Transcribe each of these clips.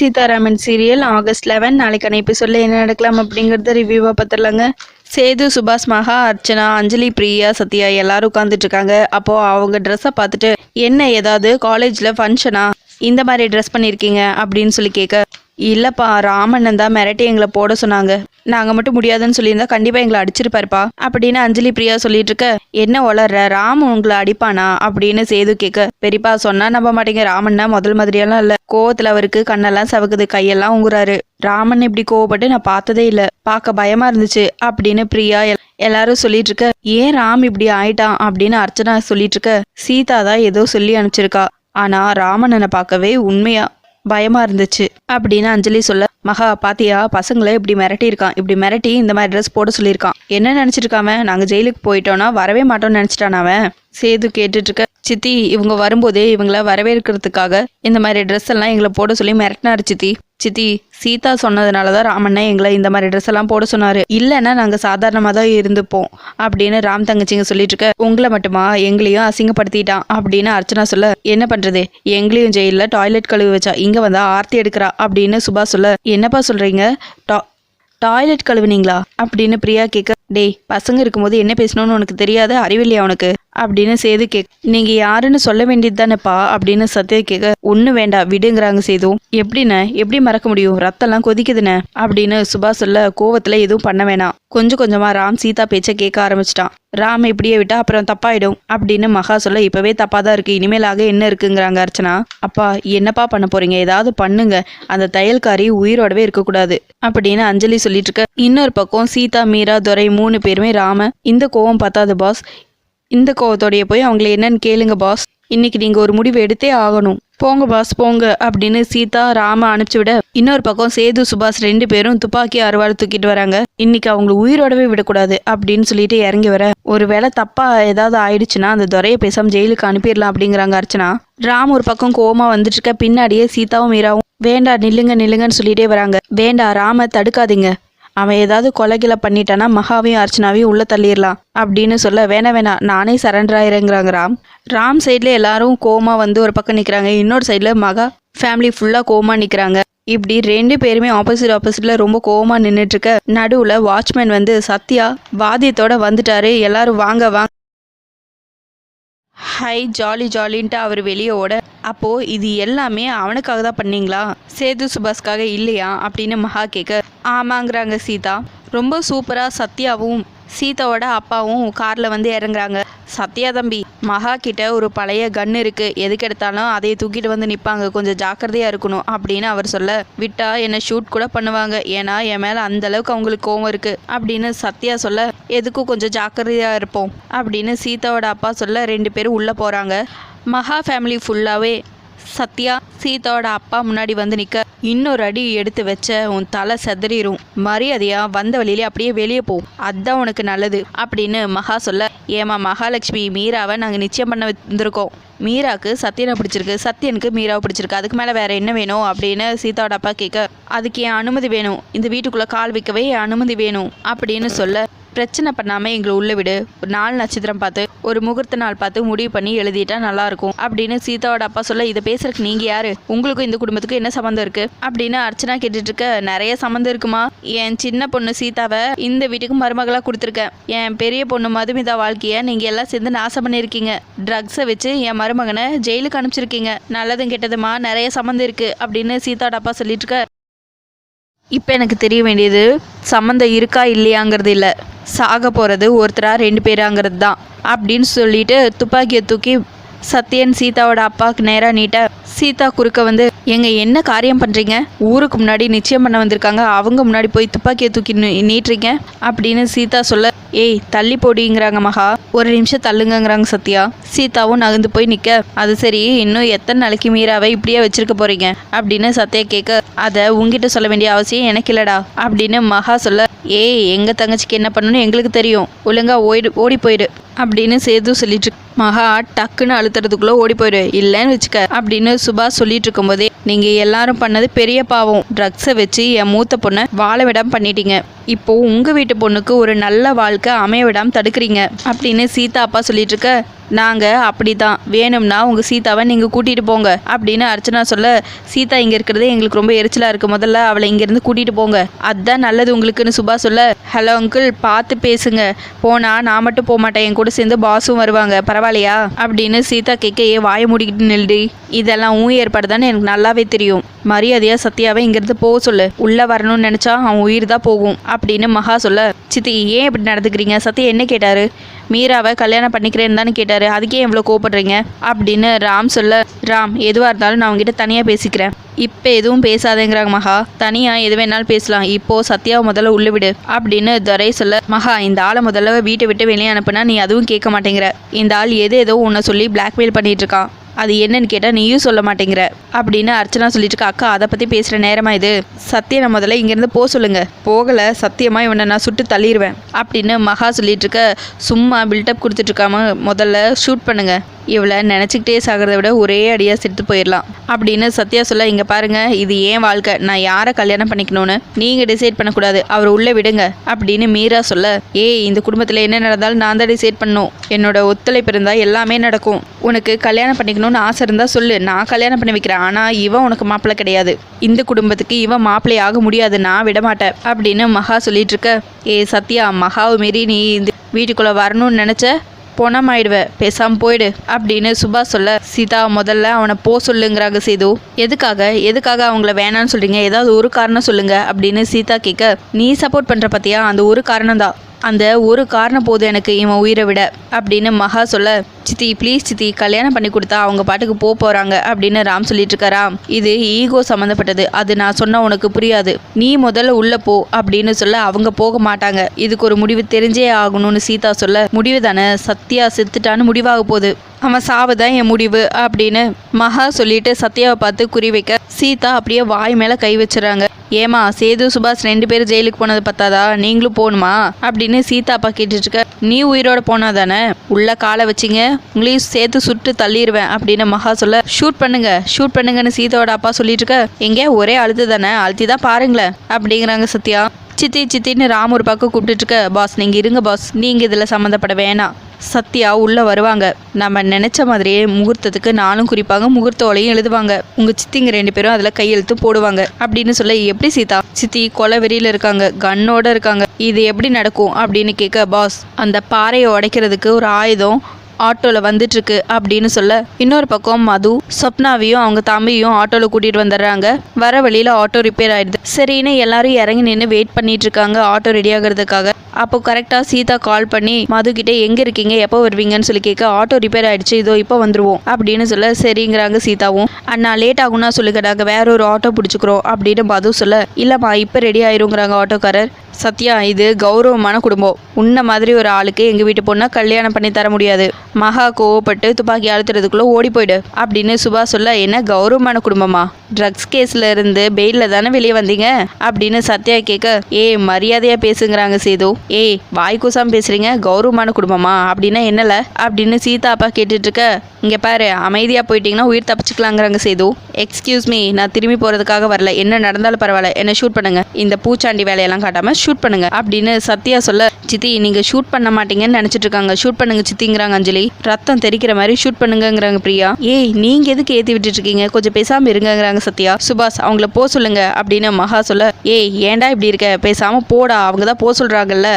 Sitharaman serial August eleven நாளைக்கான எபிசோடில் என்ன நடக்கலாம் அப்படிங்கிறத ரிவ்யூவாக பார்த்துடலாங்க சேது சுபாஷ் மகா அர்ச்சனா அஞ்சலி பிரியா சத்யா எல்லாரும் உட்காந்துட்டு இருக்காங்க அப்போது அவங்க ட்ரெஸ்ஸை பார்த்துட்டு என்ன ஏதாவது காலேஜில் ஃபங்க்ஷனா இந்த மாதிரி ட்ரெஸ் பண்ணியிருக்கீங்க அப்படின்னு சொல்லி கேட்க இல்லைப்பா ராமண்ணன் தான் மிரட்டி எங்களை போட சொன்னாங்க. நாங்கள் மட்டும் முடியாதுன்னு சொல்லியிருந்தா கண்டிப்பாக எங்களை அடிச்சிருப்பாருப்பா. அப்படின்னு அஞ்சலி பிரியா சொல்லிட்டு இருக்க என்ன வளர்ற ராம் உங்களை அடிப்பானா? அப்படின்னு சேது கேட்க பெரியப்பா சொன்னா நம்ப மாட்டேங்க. ராமன்னா முதல் மாதிரியெல்லாம் இல்லை. கோவத்தில் அவருக்கு கண்ணெல்லாம் சவக்குது கையெல்லாம் உங்குறாரு ராமன் இப்படி கோவப்பட்டு நான் பார்த்ததே இல்லை. பார்க்க பயமா இருந்துச்சு அப்படின்னு பிரியா எல்லாரும் சொல்லிட்டு இருக்க ஏன் ராம் இப்படி ஆயிட்டான்? அப்படின்னு அர்ச்சனா சொல்லிட்டு இருக்க சீதா தான் ஏதோ சொல்லி அனுப்பிச்சிருக்கா. ஆனா ராமன் பார்க்கவே உண்மையா பயமா இருந்துச்சு அப்படின்னு அஞ்சலி சொல்ல மகா பாத்தியா பசங்களை இப்படி மிரட்டி இருக்கான் இப்படி மிரட்டி இந்த மாதிரி ட்ரெஸ் போட சொல்லியிருக்கான். என்ன நினைச்சிருக்காம நாங்க ஜெயிலுக்கு போயிட்டோம்னா வரவே மாட்டோம்னு நினைச்சிட்டான் அவன்? சேது கேட்டுட்டு இருக்க சித்தி இவங்க வரும்போதே இவங்கள வரவேற்கிறதுக்காக இந்த மாதிரி ட்ரெஸ் எல்லாம் எங்களை போட சொல்லி மிரட்டினாரு சித்தி. சித்தி சீதா சொன்னதுனால தான் ராமண்ணா எங்களை இந்த மாதிரி ட்ரெஸ் எல்லாம் போட சொன்னாரு. இல்லைன்னா நாங்க சாதாரணமாக தான் இருந்துப்போம் அப்படின்னு ராம் தங்கச்சிங்க சொல்லிட்டு இருக்க உங்களை மட்டுமா? எங்களையும் அசிங்கப்படுத்திட்டான் அப்படின்னு அர்ச்சனா சொல்ல என்ன பண்றது? எங்களையும் ஜெயில டாய்லெட் கழுவி வச்சா இங்க வந்தா ஆர்த்தி எடுக்கிறா அப்படின்னு சுபா சொல்ல என்னப்பா சொல்றீங்க? டா- டாய்லெட் கழுவுனீங்களா? அப்படின்னு பிரியா கேட்க டேய் பசங்க இருக்கும்போது என்ன பேசணும்னு உனக்கு தெரியாத அறிவில்லையா உனக்கு? அப்படின்னு சேது கேக் நீங்க யாருன்னு சொல்ல வேண்டியது தானேப்பா அப்படின்னு சத்யா கேட்க ஒண்ணு வேண்டாம் விடுங்கிறாங்க சேது. எப்படிண்ணே? எப்படி மறக்க முடியும்? ரத்தம்லாம் கொதிக்குதுண்ணே? அப்படின்னு சுபா சொல்ல கோவத்துல எதுவும் பண்ண வேணாம். கொஞ்சம் கொஞ்சமா ராம் சீதா பேச்ச கேட்க ஆரம்பிச்சிட்டான். ராம் இப்படியே விட்டா அப்புறம் தப்பாயிடும் அப்படின்னு மகா சொல்ல இப்பவே தப்பா தான் இருக்கு. இனிமேலாக என்ன இருக்குங்கிறாங்க அர்ச்சனா? அப்பா என்னப்பா பண்ண போறீங்க? ஏதாவது பண்ணுங்க. அந்த தையல்காரி உயிரோடவே இருக்கக்கூடாது அப்படின்னு அஞ்சலி சொல்லிட்டு இருக்க இன்னொரு பக்கம் சீதா மீரா துரை மூணு பேருமே ராம இந்த கோவம் பத்தாது பாஸ். இந்த கோவத்தோடைய போய் அவங்கள என்னன்னு கேளுங்க பாஸ் இன்னைக்கு நீங்க ஒரு முடிவு எடுத்தே ஆகணும். போங்க பாஸ் போங்க அப்படின்னு சீதா ராம அனுப்பிச்சு விட இன்னொரு பக்கம் சேது சுபாஷ் ரெண்டு பேரும் துப்பாக்கி அறுவாள் தூக்கிட்டு வராங்க. இன்னைக்கு அவங்கள உயிரோடவே விடக்கூடாது அப்படின்னு சொல்லிட்டு இறங்கி வர. ஒருவேளை தப்பா ஏதாவது ஆயிடுச்சுன்னா அந்த துறையை பேசாம ஜெயிலுக்கு அனுப்பிடலாம் அப்படிங்கிறாங்க அர்ச்சனா. ராம் ஒரு பக்கம் கோமா வந்துட்டு இருக்க பின்னாடியே சீதாவும் மீராவும் வேண்டா நில்லுங்க நில்லுங்கன்னு சொல்லிட்டே வராங்க. வேண்டா ராம தடுக்காதீங்க. அவன் ஏதாவது கொலைகில பண்ணிட்டானா மகாவையும் அர்ச்சனாவையும் உள்ள தள்ளிடலாம் அப்படின்னு சொல்ல வேணா வேணா நானே சரண்டர் ஆயிரங்கிறாங்க ராம். ராம் சைடில் எல்லாரும் கோமா வந்து ஒரு பக்கம் நிற்கிறாங்க இன்னொரு சைடில் மகா ஃபேமிலி ஃபுல்லாக கோமா நிற்கிறாங்க இப்படி ரெண்டு பேருமே ஆப்போசிட் ஆப்போசிட்ல ரொம்ப கோவமா நின்றுட்டு இருக்க நடுவில் வாட்ச்மேன் வந்து சத்யா வாதியத்தோட வந்துட்டாரு. எல்லாரும் வாங்க வாங்க. ஹை ஜாலி ஜாலின்ட்டு அவர் வெளியே ஓட அப்போ இது எல்லாமே அவனுக்காக தான் பண்ணீங்களா? சேது சுபாஷ்காக இல்லையா? அப்படின்னு மகா கேட்க ஆமாங்கிறாங்க சீதா. ரொம்ப சூப்பராக சத்யாவும் சீதாவோட அப்பாவும் காரில் வந்து இறங்குறாங்க. சத்யா தம்பி மகா கிட்ட ஒரு பழைய கன் இருக்கு. எதுக்கு எடுத்தாலும் அதை தூக்கிட்டு வந்து நிற்பாங்க கொஞ்சம் ஜாக்கிரதையாக இருக்கணும் அப்படின்னு அவர் சொல்ல விட்டா என்னை ஷூட் கூட பண்ணுவாங்க. ஏன்னா என் மேலே அந்த அளவுக்கு அவங்களுக்கு கோவம் இருக்கு. அப்படின்னு சத்யா சொல்ல எதுக்கும் கொஞ்சம் ஜாக்கிரதையாக இருப்போம். அப்படின்னு சீதாவோட அப்பா சொல்ல ரெண்டு பேரும் உள்ளே போகிறாங்க மகா ஃபேமிலி ஃபுல்லாகவே சத்யா சீதாவோட அப்பா முன்னாடி வந்து நிற்க இன்னொரு அடி எடுத்து வச்ச உன் தலை செதறிடும் மரியாதையா வந்த வழியிலே அப்படியே வெளியே போ. அதுதான் உனக்கு நல்லது அப்படின்னு மகா சொல்ல. ஏமா மகாலட்சுமி மீராவை நாங்கள் நிச்சயம் பண்ண வந்திருக்கோம். மீராக்கு சத்யனை பிடிச்சிருக்கு. சத்யனுக்கு மீராவை பிடிச்சிருக்கு. அதுக்கு மேலே வேற என்ன வேணும் அப்படின்னு சீதாவோட அப்பா கேட்க அதுக்கு என் அனுமதி வேணும்? இந்த வீட்டுக்குள்ளே கால் வைக்கவே என் அனுமதி வேணும் அப்படின்னு சொல்ல பிரச்சனை பண்ணாமல் எங்களை உள்ள விடு. ஒரு நாள் நட்சத்திரம் பார்த்து ஒரு முகூர்த்த நாள் பார்த்து முடிவு பண்ணி எழுதிட்டா நல்லா இருக்கும் அப்படின்னு சீதாவோட அப்பா சொல்ல இதை பேசுறதுக்கு நீங்க யாரு? உங்களுக்கும் இந்த குடும்பத்துக்கும் என்ன சம்மந்தம் இருக்கு? அப்படின்னு அர்ச்சனா கேட்டுட்டு இருக்க நிறைய சம்மந்தம் இருக்குமா? என் சின்ன பொண்ணு சீதாவை இந்த வீட்டுக்கு மருமகளா கொடுத்துருக்கேன் என் பெரிய பொண்ணு மதுமிதா வாழ்க்கைய நீங்க எல்லாம் சேர்ந்து நாசம் பண்ணியிருக்கீங்க. ட்ரக்ஸை வச்சு என் மருமகனை ஜெயிலுக்கு அனுப்பிச்சிருக்கீங்க. நல்லதும் கெட்டதுமா? நிறைய சம்மந்தம் இருக்கு. அப்படின்னு சீதாவோட அப்பா சொல்லிட்டு இருக்க இப்போ எனக்கு தெரிய வேண்டியது சம்மந்தம் இருக்கா இல்லையாங்கிறது இல்லை. சாக போகிறது ஒருத்தரா ரெண்டு பேராங்கிறது தான் அப்படின்னு சொல்லிட்டு துப்பாக்கியை தூக்கி சத்யன் சீதாவோட அப்பாவுக்கு நேராக நீட்ட சீதா குறுக்க வந்து எங்க என்ன காரியம் பண்ணுறீங்க ஊருக்கு முன்னாடி நிச்சயம் பண்ண வந்திருக்காங்க. அவங்க முன்னாடி போய் துப்பாக்கியை தூக்கி நீ- நீட்டுறீங்க? அப்படின்னு சீதா சொல்ல ஏய் தள்ளி போடிங்கிறாங்க மகா. ஒரு நிமிஷம் தள்ளுங்கங்கிறாங்க சத்யா. சீதாவும் நகர்ந்து போய் நிற்க அது சரி இன்னும் எத்தனை நாளைக்கு மீராவை இப்படியே வச்சிருக்க போறீங்க? அப்படின்னு சத்யா கேட்க அதை உங்ககிட்ட சொல்ல வேண்டிய அவசியம் எனக்கு இல்லடா அப்படின்னு மகா சொல்ல. ஏய் எங்க தங்கச்சிக்கு என்ன பண்ணணும்னு எங்களுக்கு தெரியும். ஒழுங்கா ஓடி ஓடி போயிடு அப்படின்னு சேது சொல்லிட்டு இருக்கு. மகா டக்குன்னு அழுத்துறதுக்குள்ள ஓடி போயிடு இல்லைன்னு வச்சுக்க. அப்படின்னு சுபாஷ் சொல்லிட்டு இருக்கும்போதே நீங்க எல்லாரும் பண்ணது பெரிய பாவம். ட்ரக்ஸை வச்சு என் மூத்த பொண்ணை வாழ விடாம பண்ணிட்டீங்க. இப்போ உங்க வீட்டு பொண்ணுக்கு ஒரு நல்ல வாழ்க்கை அமைய விடாம தடுக்கிறீங்க. அப்படின்னு சீதா அப்பா சொல்லிட்டு இருக்க. நாங்கள் அப்படி தான் வேணும்னா உங்கள் சீதாவை நீங்கள் கூட்டிகிட்டு போங்க அப்படின்னு அர்ச்சனா சொல்ல சீதா இங்கே இருக்கிறதே எங்களுக்கு ரொம்ப எரிச்சலாக இருக்குது முதல்ல அவளை இங்கேருந்து கூட்டிகிட்டு போங்க. அதுதான் நல்லது உங்களுக்குன்னு சுபா சொல்ல ஹலோ அங்கிள் பார்த்து பேசுங்க. போனால் நான் மட்டும் போக மாட்டேன். என் கூட சேர்ந்து பாஸும் வருவாங்க. பரவாயில்லையா? அப்படின்னு சீதா கேட்க வாய வாயை மூடிக்கிட்டு நில்டி இதெல்லாம் ஊ ஏற்பாடு தானே? எனக்கு நல்லாவே தெரியும். மரியாதையாக சத்யாவை இங்கேருந்து போக சொல்லு. உள்ளே வரணும்னு நினச்சா அவன் உயிர் தான் போகும். அப்படின்னு மகா சொல்ல சித்தி ஏன் இப்படி நடந்துக்கிறீங்க? சத்யா என்ன கேட்டார்? மீராவை கல்யாணம் பண்ணிக்கிறேன்னு தானே கேட்டாரு. அதுக்கே எவ்வளோ கோவப்படுறீங்க? அப்படின்னு ராம் சொல்ல ராம் எதுவாக இருந்தாலும் நான் உங்ககிட்ட தனியாக பேசிக்கிறேன். இப்போ எதுவும் பேசாதேங்கிறாங்க மகா. தனியாக எது வேணாலும் பேசலாம். இப்போ சத்யாவை முதல்ல உள்ள விடு. அப்படின்னு துரை சொல்ல மகா இந்த ஆளை முதல்ல வீட்டை விட்டு வெளியே அனுப்புனா நீ அதுவும் கேட்க மாட்டேங்கிற. இந்த ஆள் எது ஏதோ உன்னை சொல்லி பிளாக்மெயில் பண்ணிட்டு இருக்கான். அது என்னன்னு கேட்டால் நீயும் சொல்ல மாட்டேங்கிற அப்படின்னு அர்ச்சனா சொல்லிட்டு இருக்கா. அக்கா அதை பற்றி பேசுகிற நேரமா இது? சத்தியனை முதல்ல இங்கேருந்து போக சொல்லுங்க. போகலை சத்தியமாக இவனை நான் சுட்டு தள்ளிடுவேன் அப்படின்னு மகா சொல்லிட்டு இருக்க. சும்மா பில்டப் கொடுத்துட்டு இருக்காம முதல்ல ஷூட் பண்ணுங்க. இவளை நினச்சிக்கிட்டே சாகிறத விட ஒரே அடியாக செத்து போயிடலாம். அப்படின்னு சத்யா சொல்ல இங்கே பாருங்கள் இது ஏன் வாழ்க்கை? நான் யாரை கல்யாணம் பண்ணிக்கணும்னு நீங்கள் டிசைட் பண்ணக்கூடாது. அவர் உள்ளே விடுங்க. அப்படின்னு மீரா சொல்ல ஏய் இந்த குடும்பத்தில் என்ன நடந்தாலும் நான் தான் டிசைட் பண்ணும் என்னோட ஒத்துழைப்பு இருந்தால் எல்லாமே நடக்கும். உனக்கு கல்யாணம் பண்ணிக்கணும்னு ஆசை இருந்தால் சொல்லு. நான் கல்யாணம் பண்ணி வைக்கிறேன். ஆனால் இவன் உனக்கு மாப்பிள்ளை கிடையாது. இந்த குடும்பத்துக்கு இவன் மாப்பிள்ளை ஆக முடியாது. நான் விடமாட்டேன் அப்படின்னு மகா சொல்லிட்டு இருக்க ஏ சத்யா மகாவை மீறி நீ இந்த வீட்டுக்குள்ளே வரணும்னு நினச்ச பொணமாயிடுவ. பேசாம போயிடு அப்படின்னு சுபா சொல்ல. சீதா முதல்ல அவனை போ சொல்லுங்கிறாங்க சேது. எதுக்காக? எதுக்காக அவங்கள வேணான்னு சொல்றீங்க? ஏதாவது ஒரு காரணம் சொல்லுங்க அப்படின்னு சீதா கேட்க. நீ சப்போர்ட் பண்ற பத்தியா? அந்த ஒரு காரணம் தான் அந்த ஒரு காரணம் போது எனக்கு இவன் உயிரை விட அப்படின்னு மகா சொல்ல. சித்தி ப்ளீஸ் சித்தி கல்யாணம் பண்ணி கொடுத்தா அவங்க பாட்டுக்கு போக போகிறாங்க அப்படின்னு ராம் சொல்லிட்டு இருக்காரா இது ஈகோ சம்மந்தப்பட்டது அது நான் சொன்னால் உனக்கு புரியாது. நீ முதல்ல உள்ளே போ அப்படின்னு சொல்ல அவங்க போக மாட்டாங்க. இதுக்கு ஒரு முடிவு தெரிஞ்சே ஆகணும்னு சீதா சொல்ல முடிவு தானே? சத்யா செத்துட்டான்னு முடிவாக போகுது. அவன் சாவு தான் என் முடிவு அப்படின்னு மகா சொல்லிட்டு சத்யாவை பார்த்து குறி வைக்க சீதா அப்படியே வாய் மேலே கை வச்சுறாங்க. ஏமா சேது சுபாஷ் ரெண்டு பேரும் ஜெயிலுக்கு போனது பத்தாதா? நீங்களும் போகணுமா? அப்படின்னு சீதா அப்பா கேட்டுட்டு இருக்க நீ உயிரோட போனா தானே? உள்ள காலை வச்சிங்க உங்களையும் சேர்த்து சுட்டு தள்ளிடுவேன் அப்படின்னு மகா சொல்ல ஷூட் பண்ணுங்க ஷூட் பண்ணுங்கன்னு சீதாவோட அப்பா சொல்லிட்டு இருக்க எங்க? ஒரே அழுத்து தானே அழுத்தி தான் பாருங்களேன் அப்படிங்கிறாங்க சத்யா. சித்தி சித்தின்னு ராம் ஒரு பக்கம் கூப்பிட்டுட்டு இருக்க பாஸ் நீங்கள் இருங்க பாஸ் நீங்கள் இதில் சம்மந்தப்பட வேணாம். சத்யா உள்ளே வருவாங்க. நம்ம நினச்ச மாதிரியே முகூர்த்தத்துக்கு நானும் குறிப்பாங்க முகூர்த்த ஓலையும் எழுதுவாங்க. உங்கள் சித்திங்க ரெண்டு பேரும் அதில் கையெழுத்து போடுவாங்க அப்படின்னு சொல்ல எப்படி சீதா? சித்தி கொலை வெறியில் இருக்காங்க கன்னோட இருக்காங்க. இது எப்படி நடக்கும்? அப்படின்னு கேட்க பாஸ் அந்த பாறையை உடைக்கிறதுக்கு ஒரு ஆயுதம் ஆட்டோவில் வந்துட்டுருக்கு அப்படின்னு சொல்ல இன்னொரு பக்கம் மது சொப்னாவையும் அவங்க தம்பியும் ஆட்டோவில் கூட்டிகிட்டு வந்துடுறாங்க. வர வழியில் ஆட்டோ ரிப்பேர் ஆயிடுது. சரின்னு எல்லாரும் இறங்கி நின்று வெயிட் பண்ணிட்டு இருக்காங்க ஆட்டோ ரெடி ஆகிறதுக்காக. அப்போ கரெக்டாக சீதா கால் பண்ணி மது கிட்டே எங்கே இருக்கீங்க? எப்போ வருவீங்கன்னு சொல்லி கேட்க ஆட்டோ ரிப்பேர் ஆயிடுச்சு. இதோ இப்போ வந்துருவோம். அப்படின்னு சொல்ல சரிங்கிறாங்க சீதாவும். அண்ணா லேட் ஆகும்னா சொல்லுங்க நாங்கள் வேற ஒரு ஆட்டோ பிடிச்சிக்கிறோம். அப்படின்னு மது சொல்ல இல்லைம்மா இப்போ ரெடி ஆயிருங்கிறாங்க ஆட்டோக்காரர். சத்யா இது கௌரவமான குடும்பம். உன்ன மாதிரி ஒரு ஆளுக்கு எங்கள் வீட்டு பொண்ணை கல்யாணம் பண்ணி தர முடியாது. மகா கோவப்பட்டு துப்பாக்கி அழுத்துறதுக்குள்ளே ஓடி போயிடு அப்படின்னு சுபா சொல்ல என்ன கௌரவமான குடும்பமா? ட்ரக்ஸ் கேஸில் இருந்து பெயிலில் தானே வெளியே வந்தீங்க? அப்படின்னு சத்யா கேட்க ஏய் மரியாதையாக பேசுங்கிறாங்க சேது. ஏய் வாய் பேசுகிறீங்க பேசுறீங்க? கௌரவமான குடும்பமா? அப்படின்னா என்னல? அப்படின்னு சீதா அப்பா கேட்டுட்டு இருக்க இங்கே பாரு அமைதியாக போயிட்டீங்கன்னா உயிர் தப்பிச்சுக்கலாங்கிறாங்க சேது. எக்ஸ்கியூஸ் மீ நான் திரும்பி போகிறதுக்காக வரல. என்ன நடந்தாலும் பரவாயில்ல. என்ன ஷூட் பண்ணுங்க. இந்த பூச்சாண்டி வேலையெல்லாம் காட்டாமல் ஷூட் பண்ணுங்க. அப்படின்னு சத்யா சொல்ல சித்தி நீங்கள் ஷூட் பண்ண மாட்டீங்கன்னு நினச்சிட்டு இருக்காங்க. ஷூட் பண்ணுங்க சித்திங்கிறாங்க அஞ்சலி. ரத்தம் தெறிக்கிற மாதிரி ஷூட் பண்ணுங்கிறாங்க பிரியா. ஏய் நீங்க எதுக்கு ஏத்தி விட்டுட்டு இருக்கீங்க கொஞ்சம் பேசாம இருங்கிறாங்க சத்யா. சுபாஷ் அவங்கள போ சொல்லுங்க அப்படின்னு மகா சொல்ல ஏய் ஏன்டா இப்படி இருக்க? பேசாம போடா. அவங்க தான் போ சொல்றாங்கல்ல.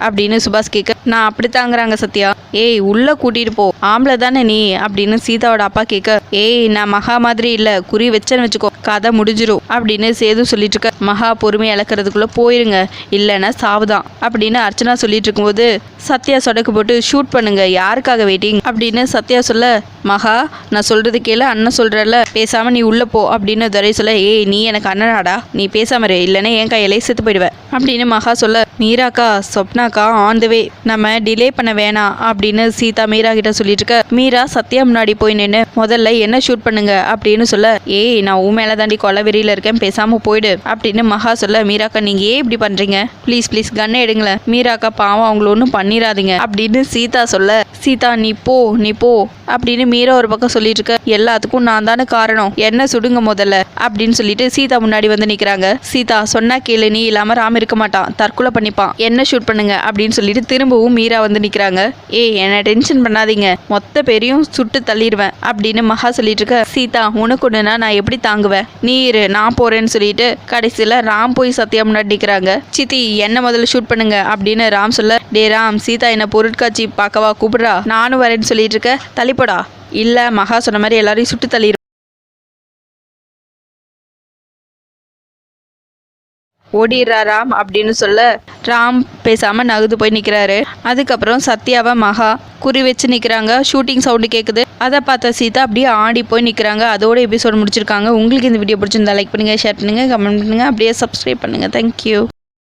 அப்படின்னு சுபாஷ் கேட்க நான் அப்படித்தாங்கிறாங்க சத்யா. ஏய் உள்ள கூட்டிட்டு போ. ஆம்பளை தானே நீ? அப்படின்னு சீதாவோட அப்பா கேட்க ஏய் நான் மகா மாதிரி இல்ல. குறி வச்சேன்னு வச்சுக்கோ. கதை முடிஞ்சிரும். அப்படின்னு சேது சொல்லிட்டு இருக்க மகா பொறுமை இழக்கிறதுக்குள்ள போயிருங்க. இல்லைன்னா சாவுதான். அப்படின்னு அர்ச்சனா சொல்லிட்டு இருக்கும்போது சத்யா சொடக்கு போட்டு ஷூட் பண்ணுங்க. யாருக்காக வெயிட்டிங் அப்படின்னு சத்யா சொல்ல மகா நான் சொல்றது கேளு. அண்ணன் சொல்றல பேசாம நீ உள்ள போ. அப்படின்னு துரை சொல்ல ஏய் நீ எனக்கு அண்ணனாடா. நீ பேசாம இல்லைன்னா என் கையிலே செத்து போயிடுவேன். அப்படின்னு மகா சொல்ல மீராக்கா சொப்னாக்கா ஆன் த வே நம்ம டிலே பண்ண வேணாம் அப்படின்னு சீதா மீரா கிட்ட சொல்லிட்டு இருக்க மீரா சத்யா முன்னாடி போய் நின்று முதல்ல என்ன ஷூட் பண்ணுங்க? அப்படின்னு சொல்ல ஏய் நான் உன் மேலே தாண்டி கொலை வெறியில இருக்கேன் பேசாம போயிடு அப்படின்னு மகா சொல்ல மீராக்கா நீங்க ஏன் இப்படி பண்றீங்க? ப்ளீஸ் ப்ளீஸ் கண்ணை எடுங்களேன். மீராக்கா பாவம் அவங்கள ஒன்றும் பண்ணிடாதீங்க அப்படின்னு சீதா சொல்ல சீதா நீ போ நீ போ. அப்படின்னு மீரா ஒரு பக்கம் சொல்லிட்டு இருக்க எல்லாத்துக்கும் நான் தானே காரணம். என்ன சுடுங்க முதல்ல? அப்படின்னு சொல்லிட்டு சீதா முன்னாடி வந்து நிக்கிறாங்க. சீதா சொன்னா கேளு நீ இல்லாம ராம் இருக்க மாட்டான். தற்கொலை பண்ணிப்பான். என்ன ஷூட் பண்ணுங்க? அப்படின்னு சொல்லிட்டு திரும்பவும் மீரா வந்து நிக்கிறாங்க. ஏய் என்ன டென்ஷன் பண்ணாதீங்க. மொத்த பேரையும் சுட்டு தள்ளிடுவேன் அப்படின்னு மகா சொல்லிட்டு இருக்க. சீதா உனக்கு ஒண்ணுனா நான் எப்படி தாங்குவேன்? நீ இரு நான் போறேன்னு சொல்லிட்டு கடைசியில ராம் போய் சத்யா முன்னாடி நிக்கிறாங்க. சித்தி என்ன முதல்ல ஷூட் பண்ணுங்க? அப்படின்னு ராம் சொல்ல டே ராம் சீதா என்ன பொருட்காட்சி பார்க்கவா கூப்பிடுறா? நானும் வரேன்னு சொல்லிட்டு இருக்க போடா. இல்லை மகா சொன்ன மாதிரி எல்லாரையும் சுட்டு தள்ளி ஓடிடுறா ராம் அப்படின்னு சொல்ல ராம் பேசாமல் நகுது போய் நிக்கிறாரு. அதுக்கப்புறம் சத்யாவை மகா குறி வச்சு நிற்கிறாங்க ஷூட்டிங் சவுண்டு கேட்குது அதை பார்த்த சீதா அப்படியே ஆடி போய் நிற்கிறாங்க அதோட எபிசோட் முடிச்சிருக்காங்க. உங்களுக்கு இந்த வீடியோ பிடிச்சிருந்தா லைக் பண்ணுங்க ஷேர் பண்ணுங்க கமெண்ட் பண்ணுங்கள் அப்படியே சப்ஸ்கிரைப் பண்ணுங்க. தேங்க்யூ